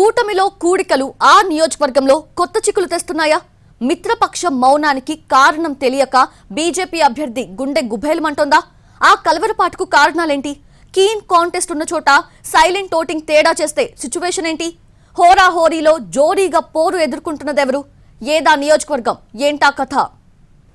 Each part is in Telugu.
కూటమిలో కూడికలు ఆ నియోజకవర్గంలో కొత్త చిక్కులు తెస్తున్నాయా? మిత్రపక్షం మౌనానికి కారణం తెలియక బీజేపీ అభ్యర్థి గుండె గుబేలమంటోందా ఆ కలవరపాటుకు కారణాలేంటి? కీన్ కాంటెస్ట్ ఉన్న చోట సైలెంట్ ఓటింగ్ తేడా చేస్తే సిచ్యువేషన్ ఏంటి? హోరాహోరీలో జోరీగా పోరు ఎదుర్కొంటున్నదెవరు? ఏదా నియోజకవర్గం? ఏంటా కథ?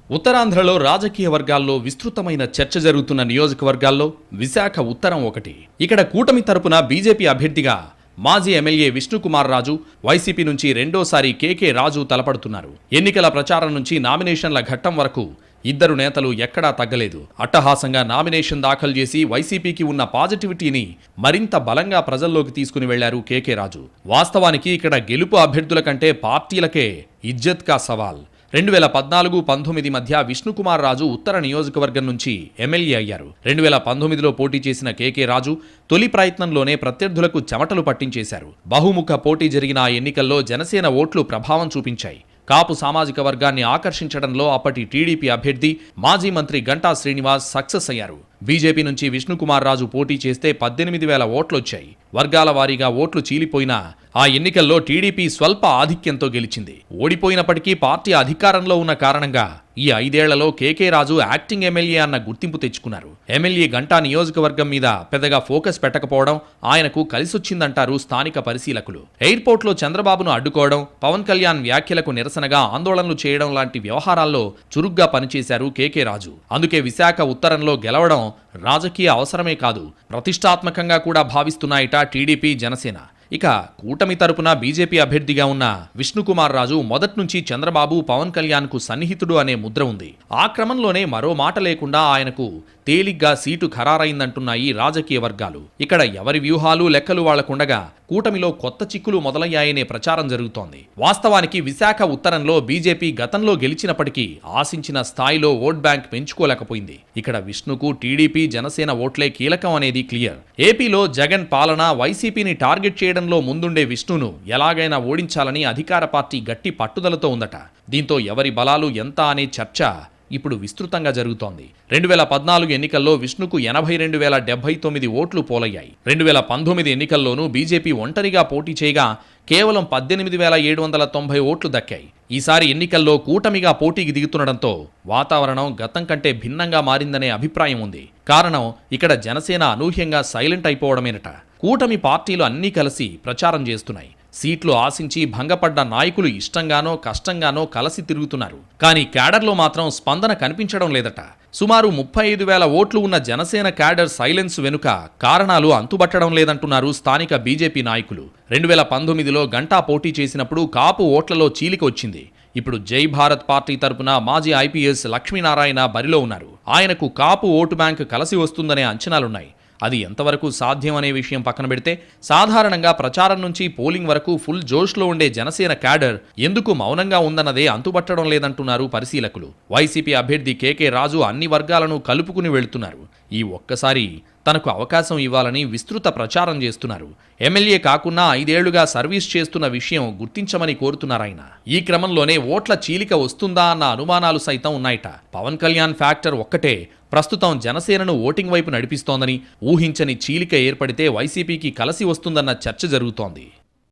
ఉత్తరాంధ్రలో రాజకీయ వర్గాల్లో విస్తృతమైన చర్చ జరుగుతున్న నియోజకవర్గాల్లో విశాఖ ఉత్తరం ఒకటి. ఇక్కడ కూటమి తరపున బీజేపీ అభ్యర్థిగా మాజీ ఎమ్మెల్యే విష్ణుకుమార్ రాజు వైసీపీ నుంచి రెండోసారి కేకే రాజు తలపడుతున్నారు. ఎన్నికల ప్రచారం నుంచి నామినేషన్ల ఘట్టం వరకు ఇద్దరు నేతలు ఎక్కడా తగ్గలేదు. అట్టహాసంగా నామినేషన్ దాఖలు చేసి వైసీపీకి ఉన్న పాజిటివిటీని మరింత బలంగా ప్రజల్లోకి తీసుకుని వెళ్ళారు కేకే రాజు. వాస్తవానికి ఇక్కడ గెలుపు అభ్యర్థుల కంటే పార్టీలకే ఇజ్జత్ కా సవాల్. రెండు వేల పద్నాలుగు పంతొమ్మిది మధ్య విష్ణుకుమార్ రాజు ఉత్తర నియోజకవర్గం నుంచి ఎమ్మెల్యే అయ్యారు. రెండు వేల పంతొమ్మిదిలో పోటీ చేసిన కేకే రాజు తొలి ప్రయత్నంలోనే ప్రత్యర్థులకు చెమటలు పట్టించేశారు. బహుముఖ పోటీ జరిగిన ఆ ఎన్నికల్లో జనసేన ఓట్లు ప్రభావం చూపించాయి. కాపు సామాజిక వర్గాన్ని ఆకర్షించడంలో అప్పటి టీడీపీ అభ్యర్థి మాజీ మంత్రి గంటా శ్రీనివాస్ సక్సెస్ అయ్యారు. బీజేపీ నుంచి విష్ణుకుమార్ రాజు పోటీ చేస్తే పద్దెనిమిది వేల ఓట్లొచ్చాయి. వర్గాల వారీగా ఓట్లు చీలిపోయినా ఆ ఎన్నికల్లో టీడీపీ స్వల్ప ఆధిక్యంతో గెలిచింది. ఓడిపోయినప్పటికీ పార్టీ అధికారంలో ఉన్న కారణంగా ఈ ఐదేళ్ళలో కేకే రాజు యాక్టింగ్ ఎమ్మెల్యే అన్న గుర్తింపు తెచ్చుకున్నారు. ఎమ్మెల్యే గంటా నియోజకవర్గం మీద పెద్దగా ఫోకస్ పెట్టకపోవడం ఆయనకు కలిసొచ్చిందంటారు స్థానిక పరిశీలకులు. ఎయిర్పోర్ట్లో చంద్రబాబును అడ్డుకోవడం పవన్ కళ్యాణ్ వ్యాఖ్యలకు నిరసనగా ఆందోళనలు చేయడం లాంటి వ్యవహారాల్లో చురుగ్గా పనిచేశారు కేకే రాజు. అందుకే విశాఖ ఉత్తరంలో గెలవడం రాజకీయ అవసరమే కాదు ప్రతిష్టాత్మకంగా కూడా భావిస్తున్నాయిట టీడీపీ జనసేన. ఇక కూటమి తరపున బీజేపీ అభ్యర్థిగా ఉన్న విష్ణుకుమార్ రాజు మొదట్నుంచి చంద్రబాబు పవన్ కళ్యాణ్కు సన్నిహితుడు అనే ముద్ర ఉంది. ఆ క్రమంలోనే మరో మాట లేకుండా ఆయనకు తేలిగ్గా సీటు ఖరారైందంటున్నాయి రాజకీయ వర్గాలు. ఇక్కడ ఎవరి వ్యూహాలు లెక్కలు వాళ్ళకుండగా కూటమిలో కొత్త చిక్కులు మొదలయ్యాయనే ప్రచారం జరుగుతోంది. వాస్తవానికి విశాఖ ఉత్తరంలో బీజేపీ గతంలో గెలిచినప్పటికీ ఆశించిన స్థాయిలో ఓట్ బ్యాంక్ పెంచుకోలేకపోయింది. ఇక్కడ విష్ణుకు టీడీపీ జనసేన ఓట్లే కీలకం అనేది క్లియర్. ఏపీలో జగన్ పాలన వైసీపీని టార్గెట్ చేయడంలో ముందుండే విష్ణును ఎలాగైనా ఓడించాలని అధికార పార్టీ గట్టి పట్టుదలతో ఉందట. దీంతో ఎవరి బలాలు ఎంత అనే చర్చ ఇప్పుడు విస్తృతంగా జరుగుతోంది. రెండు వేల పద్నాలుగు ఎన్నికల్లో విష్ణుకు ఎనభై రెండు వేల డెబ్బై తొమ్మిది ఓట్లు పోలయ్యాయి. రెండు వేల పంతొమ్మిది ఎన్నికల్లోనూ బీజేపీ ఒంటరిగా పోటీ చేయగా కేవలం పద్దెనిమిది వేల ఏడు వందల తొంభై ఓట్లు దక్కాయి. ఈసారి ఎన్నికల్లో కూటమిగా పోటీకి దిగుతుండటంతో వాతావరణం గతం కంటే భిన్నంగా మారిందనే అభిప్రాయం ఉంది. కారణం ఇక్కడ జనసేన అనూహ్యంగా సైలెంట్ అయిపోవడమేనట. కూటమి పార్టీలు అన్నీ కలిసి ప్రచారం చేస్తున్నాయి. సీట్లు ఆశించి భంగపడ్డ నాయకులు ఇష్టంగానో కష్టంగానో కలసి తిరుగుతున్నారు. కానీ క్యాడర్లో మాత్రం స్పందన కనిపించడం లేదట. సుమారు ముప్పై ఐదు వేల ఓట్లు ఉన్న జనసేన క్యాడర్ సైలెన్స్ వెనుక కారణాలు అంతుబట్టడం లేదంటున్నారు స్థానిక బీజేపీ నాయకులు. రెండు వేల పంతొమ్మిదిలో గంటా పోటీ చేసినప్పుడు కాపు ఓట్లలో చీలిక వచ్చింది. ఇప్పుడు జై భారత్ పార్టీ తరపున మాజీ ఐపీఎస్ లక్ష్మీనారాయణ బరిలో ఉన్నారు. ఆయనకు కాపు ఓటు బ్యాంక్ కలసి వస్తుందనే అంచనాలున్నాయి. అది ఎంతవరకు సాధ్యం అనే విషయం పక్కన పెడితే సాధారణంగా ప్రచారం నుంచి పోలింగ్ వరకు ఫుల్ జోష్లో ఉండే జనసేన క్యాడర్ ఎందుకు మౌనంగా ఉందన్నదే అంతుబట్టడం లేదంటున్నారు పరిశీలకులు. వైసీపీ అభ్యర్థి కేకే రాజు అన్ని వర్గాలను కలుపుకుని వెళ్తున్నారు. ఈ ఒక్కసారి తనకు అవకాశం ఇవ్వాలని విస్తృత ప్రచారం చేస్తున్నారు. ఎమ్మెల్యే కాకున్నా ఐదేళ్ళుగా సర్వీస్ చేస్తున్న విషయం గుర్తించమని కోరుతున్నారాయన ఈ క్రమంలోనే ఓట్ల చీలిక వస్తుందా అన్న అనుమానాలు సైతం ఉన్నాయట. పవన్ కళ్యాణ్ ఫ్యాక్టర్ ఒక్కటే. ప్రస్తుతం జనసేనను ఓటింగ్ వైపు నడిపిస్తోందని ఊహించని చీలిక ఏర్పడితే వైసీపీకి కలసి వస్తుందన్న చర్చ జరుగుతోంది.